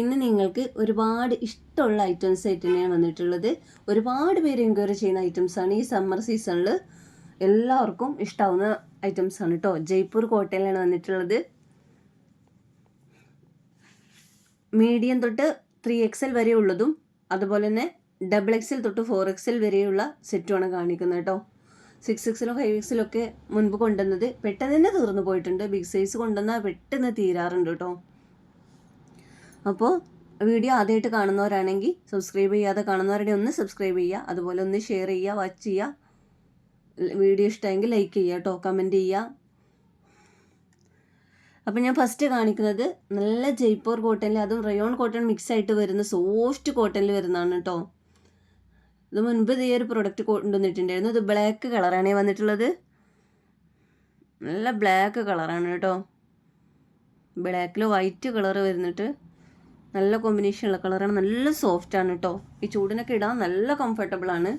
ഇന്ന് നിങ്ങൾക്ക് ഒരുപാട് ഇഷ്ടമുള്ള ഐറ്റംസ് ആയിട്ട് തന്നെയാണ് വന്നിട്ടുള്ളത്. ഒരുപാട് പേര് എൻക്വയറി ചെയ്യുന്ന ഐറ്റംസ് ആണ് ഈ സമ്മർ സീസണിൽ എല്ലാവർക്കും ഇഷ്ടാവുന്ന ഐറ്റംസ് ആണ് കേട്ടോ ജയ്പൂർ കോട്ടയിലാണ് വന്നിട്ടുള്ളത്. മീഡിയം തൊട്ട് ത്രീ എക്സൽ വരെ ഉള്ളതും അതുപോലെ തന്നെ ഡബിൾ എക്സൽ തൊട്ട് ഫോർ എക്സൽ വരെയുള്ള സെറ്റുമാണ് കാണിക്കുന്നത് കേട്ടോ സിക്സ് എക്സലും ഫൈവ് എക്സലും ഒക്കെ മുൻപ് കൊണ്ടുവന്നത് പെട്ടെന്ന് തന്നെ തീർന്നു പോയിട്ടുണ്ട്. ബിഗ് സൈസ് കൊണ്ടുവന്നാൽ പെട്ടെന്ന് തീരാറുണ്ട് കേട്ടോ അപ്പോൾ വീഡിയോ ആദ്യമായിട്ട് കാണുന്നവരാണെങ്കിൽ സബ്സ്ക്രൈബ് ചെയ്യാതെ കാണുന്നവരുടെ ഒന്ന് സബ്സ്ക്രൈബ് ചെയ്യുക. അതുപോലെ ഒന്ന് ഷെയർ ചെയ്യുക വാച്ച് ചെയ്യുക. വീഡിയോ ഇഷ്ടമെങ്കിൽ ലൈക്ക് ചെയ്യുക കേട്ടോ കമന്റ് ചെയ്യുക. അപ്പം ഞാൻ ഫസ്റ്റ് കാണിക്കുന്നത് നല്ല ജയ്പൂർ കോട്ടണിൽ അതും റയോൺ കോട്ടൺ മിക്സ് ആയിട്ട് വരുന്ന സോഫ്റ്റ് കോട്ടണിൽ വരുന്നതാണ് കേട്ടോ. ഇത് മുൻപ് ഈ ഒരു പ്രൊഡക്റ്റ് കൊണ്ടുവന്നിട്ടുണ്ടായിരുന്നു. ഇത് ബ്ലാക്ക് കളറാണ് വന്നിട്ടുള്ളത്. നല്ല ബ്ലാക്ക് കളറാണ് കേട്ടോ. ബ്ലാക്കിൽ വൈറ്റ് കളർ വരുന്നിട്ട്. നല്ല കോമ്പിനേഷനുള്ള കളറാണ് നല്ല സോഫ്റ്റ് ആണ് കേട്ടോ ഈ ചൂടിനൊക്കെ ഇടാൻ നല്ല കംഫർട്ടബിൾ ആണ്.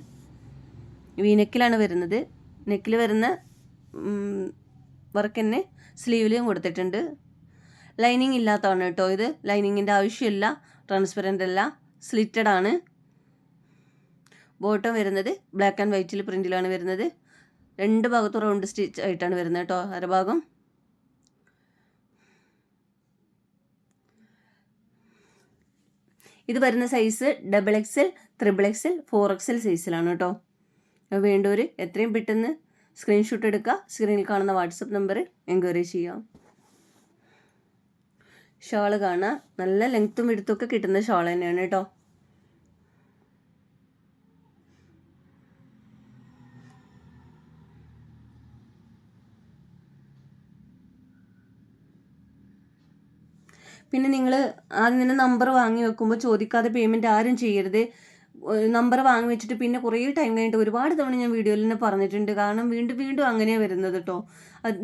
വീനെക്കിലാണ് വരുന്നത്. നെക്കിൽ വരുന്ന വർക്ക് തന്നെ സ്ലീവിലും കൊടുത്തിട്ടുണ്ട്. ലൈനിങ് ഇല്ലാത്തതാണ് കേട്ടോ ഇത്. ലൈനിങ്ങിന്റെ ആവശ്യമില്ല. ട്രാൻസ്പെറന്റ് അല്ല. സ്ലിറ്റഡ് ആണ്. ബോട്ടം വരുന്നത് ബ്ലാക്ക് ആൻഡ് വൈറ്റിൽ പ്രിന്റിലാണ് വരുന്നത്. രണ്ട് ഭാഗത്തും റൗണ്ട് സ്റ്റിച്ച് ആയിട്ടാണ് വരുന്നത് കേട്ടോ അരഭാഗം ഇത് വരുന്ന size double XL triple XL four XL സൈസിലാണ് കേട്ടോ. വേണ്ടവർ എത്രയും പെട്ടെന്ന് സ്ക്രീൻഷോട്ട് എടുക്കുക. സ്ക്രീനിൽ കാണുന്ന വാട്സപ്പ് നമ്പർ എൻക്വയറി ചെയ്യാം ഷോൾ കാണാം. നല്ല ലെങ്ത്തും എടുത്തൊക്കെ കിട്ടുന്ന ഷാൾ തന്നെയാണ് കേട്ടോ. പിന്നെ നിങ്ങൾ ആദ്യം തന്നെ നമ്പർ വാങ്ങി വെക്കുമ്പോൾ ചോദിക്കാതെ പേയ്മെന്റ് ആരും ചെയ്യരുത്. നമ്പർ വാങ്ങി വെച്ചിട്ട് പിന്നെ കുറേ ടൈം കഴിഞ്ഞിട്ട് ഒരുപാട് തവണ ഞാൻ വീഡിയോയിൽ തന്നെ പറഞ്ഞിട്ടുണ്ട്. കാരണം വീണ്ടും വീണ്ടും അങ്ങനെയാണ് വരുന്നത് കേട്ടോ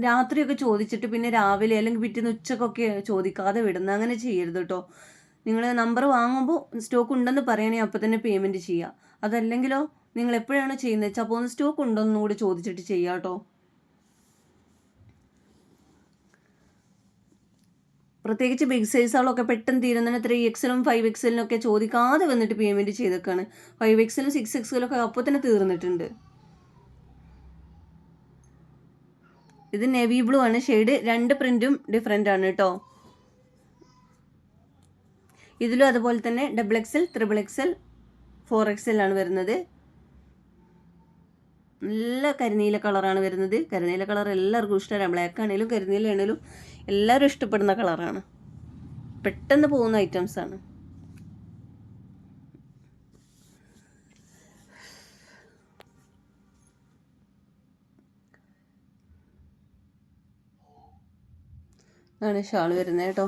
രാത്രിയൊക്കെ ചോദിച്ചിട്ട് പിന്നെ രാവിലെ അല്ലെങ്കിൽ പിറ്റേന്ന് ഉച്ചക്കൊക്കെ ചോദിക്കാതെ വിടുന്ന അങ്ങനെ ചെയ്യരുത് കേട്ടോ നിങ്ങൾ നമ്പർ വാങ്ങുമ്പോൾ സ്റ്റോക്ക് ഉണ്ടെന്ന് പറയണേ അപ്പോൾ തന്നെ പേയ്മെന്റ് ചെയ്യുക അതല്ലെങ്കിലോ നിങ്ങൾ എപ്പോഴാണ് ചെയ്യുന്നത്? വെച്ചാൽ അപ്പോൾ ഒന്ന് സ്റ്റോക്ക് ഉണ്ടോ എന്നുകൂടി ചോദിച്ചിട്ട് ചെയ്യാം കേട്ടോ പ്രത്യേകിച്ച് ബിഗ് സൈസുകളൊക്കെ പെട്ടെന്ന് തീരുന്നതിന് ത്രീ എക്സലും ഫൈവ് എക്സലിനും ഒക്കെ ചോദിക്കാതെ വന്നിട്ട് പേയ്മെന്റ് ചെയ്തേക്കാണ്. ഫൈവ് എക്സലും സിക്സ് ഒക്കെ അപ്പോൾ തന്നെ തീർന്നിട്ടുണ്ട്. ഇത് നെവി ബ്ലൂ ആണ്. ഷെയ്ഡ് രണ്ട് പ്രിന്റും ഡിഫറെന്റ് ആണ് കേട്ടോ ഇതിലും അതുപോലെ തന്നെ double XL triple XL four XL ആണ് വരുന്നത്. നല്ല കരിനീല കളറാണ് വരുന്നത്. കരിനീല കളർ എല്ലാവർക്കും ഇഷ്ടമാണ്. ബ്ലാക്ക് ആണെങ്കിലും കരിനീല ആണെങ്കിലും എല്ലാവരും ഇഷ്ടപ്പെടുന്ന കളറാണ്. പെട്ടെന്ന് പോകുന്ന ഐറ്റംസ് ആണ്. ആണ് ഷാൾ വരുന്നത് കേട്ടോ.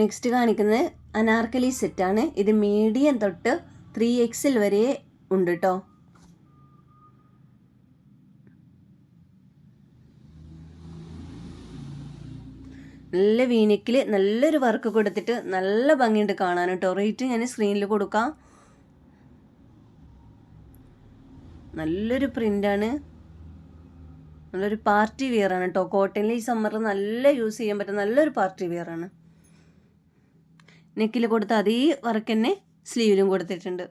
നെക്സ്റ്റ് കാണിക്കുന്നത് അനാർക്കലി സെറ്റാണ് ഇത് മീഡിയം തൊട്ട് ത്രീ എക്സിൽ വരെ ഉണ്ട് കേട്ടോ നല്ല വീനിക്കിൽ നല്ലൊരു വർക്ക് കൊടുത്തിട്ട് നല്ല ഭംഗിയുണ്ട് കാണാൻ കേട്ടോ റേറ്റ് ഞാൻ സ്ക്രീനിൽ കൊടുക്കാം. നല്ലൊരു പ്രിന്റാണ് നല്ലൊരു പാർട്ടി വെയറാണ് കേട്ടോ കോട്ടണിൽ ഈ സമ്മറിൽ നല്ല യൂസ് ചെയ്യാൻ പറ്റുന്ന നല്ലൊരു പാർട്ടി വെയർ ആണ്. നെക്കിൽ കൊടുത്ത അതേ വർക്ക് തന്നെ സ്ലീവിലും കൊടുത്തിട്ടുണ്ട്.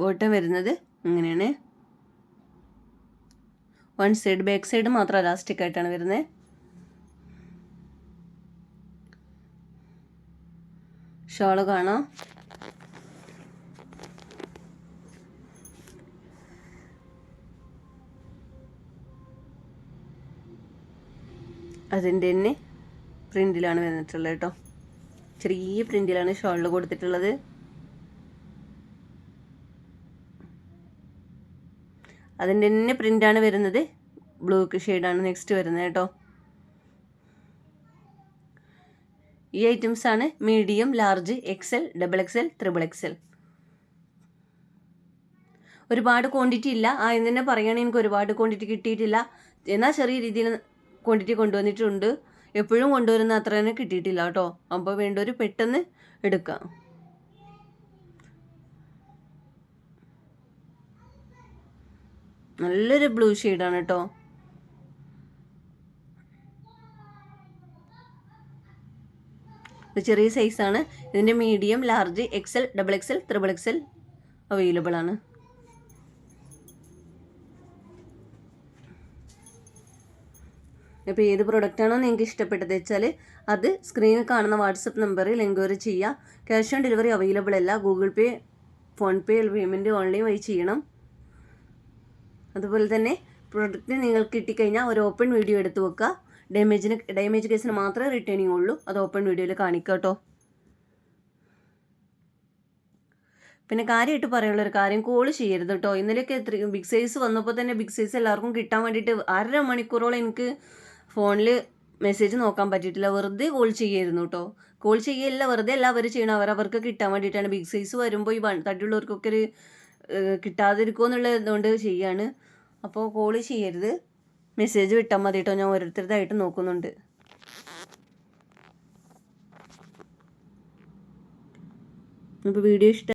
ബോട്ടം വരുന്നത് ഇങ്ങനെയാണ്. വൺ സൈഡ് ബാക്ക് സൈഡ് മാത്രം ഇലാസ്റ്റിക് ആയിട്ടാണ് വരുന്നത് ഷോൾ കാണാം. അതിന്റെ തന്നെ പ്രിന്റിലാണ് വന്നിട്ടുള്ളത് കേട്ടോ. ചെറിയ പ്രിന്റിലാണ് ഷോളിൽ കൊടുത്തിട്ടുള്ളത്. അതിന്റെ തന്നെ പ്രിന്റാണ് വരുന്നത്. ബ്ലൂ ഷെയ്ഡാണ് നെക്സ്റ്റ് വരുന്നത് കേട്ടോ. ഈ ഐറ്റംസ് ആണ് medium large XL double XL triple XL ഒരുപാട് ക്വാണ്ടിറ്റി ഇല്ല. ആ എന്ന് തന്നെ പറയുകയാണെങ്കിൽ എനിക്ക് ഒരുപാട് ക്വാണ്ടിറ്റി കിട്ടിയിട്ടില്ല. എന്നാൽ ചെറിയ രീതിയിൽ ക്വാണ്ടിറ്റി കൊണ്ടുവന്നിട്ടുണ്ട്. എപ്പോഴും കൊണ്ടുവരുന്ന അത്ര തന്നെ കിട്ടിയിട്ടില്ല കേട്ടോ. അപ്പോൾ വേണ്ടവർ പെട്ടെന്ന് എടുക്കാം. നല്ലൊരു ബ്ലൂ ഷെയ്ഡാണ് കേട്ടോ. ഇത് ചെറിയ സൈസാണ് ഇതിന്റെ medium large XL double XL triple XL available ആണ്. അപ്പോൾ ഏത് പ്രൊഡക്റ്റാണോ നിങ്ങൾക്ക് ഇഷ്ടപ്പെട്ടത് വെച്ചാൽ അത് സ്ക്രീനിൽ കാണുന്ന വാട്സപ്പ് നമ്പറിൽ എൻക്വയറി ചെയ്യുക. ക്യാഷ് ഓൺ ഡെലിവറി അവൈലബിൾ അല്ല. Google Pay PhonePe payment online വഴി ചെയ്യണം. അതുപോലെ തന്നെ പ്രൊഡക്റ്റ് നിങ്ങൾക്ക് കിട്ടിക്കഴിഞ്ഞാൽ ഒരു ഓപ്പൺ വീഡിയോ എടുത്ത് വെക്കുക. ഡാമേജിന് ഡാമേജ് കേസിന് മാത്രമേ റിട്ടേണിംഗ് ഉള്ളൂ. അത് ഓപ്പൺ വീഡിയോയിൽ കാണിക്കുക കേട്ടോ. പിന്നെ കാര്യമായിട്ട് പറയാനുള്ള ഒരു കാര്യം കോൾ ചെയ്യരുത് കേട്ടോ. ഇന്നലെയൊക്കെ ബിഗ് സൈസ് വന്നപ്പോൾ തന്നെ ബിഗ് സൈസ് എല്ലാവർക്കും കിട്ടാൻ വേണ്ടിയിട്ട് അര മണിക്കൂറോളം എനിക്ക് ഫോണിൽ മെസ്സേജ് നോക്കാൻ പറ്റിയിട്ടില്ല. വെറുതെ കോൾ ചെയ്യായിരുന്നു കേട്ടോ കോൾ ചെയ്യല്ല വെറുതെ അല്ല അവർ ചെയ്യണം അവർ അവർക്ക് കിട്ടാൻ വേണ്ടിയിട്ടാണ്. ബിഗ് സൈസ് വരുമ്പോൾ ഈ വൺ തട്ടിയുള്ളവർക്കൊക്കെ ഒരു കിട്ടാതിരിക്കുമോ എന്നുള്ളതുകൊണ്ട് ചെയ്യാണ്. അപ്പോൾ കോൾ ചെയ്യരുത്. മെസ്സേജ് വിട്ടാൽ മതി കേട്ടോ ഞാൻ ഓരോരുത്തരുതായിട്ട് നോക്കുന്നുണ്ട്. അപ്പോൾ വീഡിയോ ഇഷ്ടം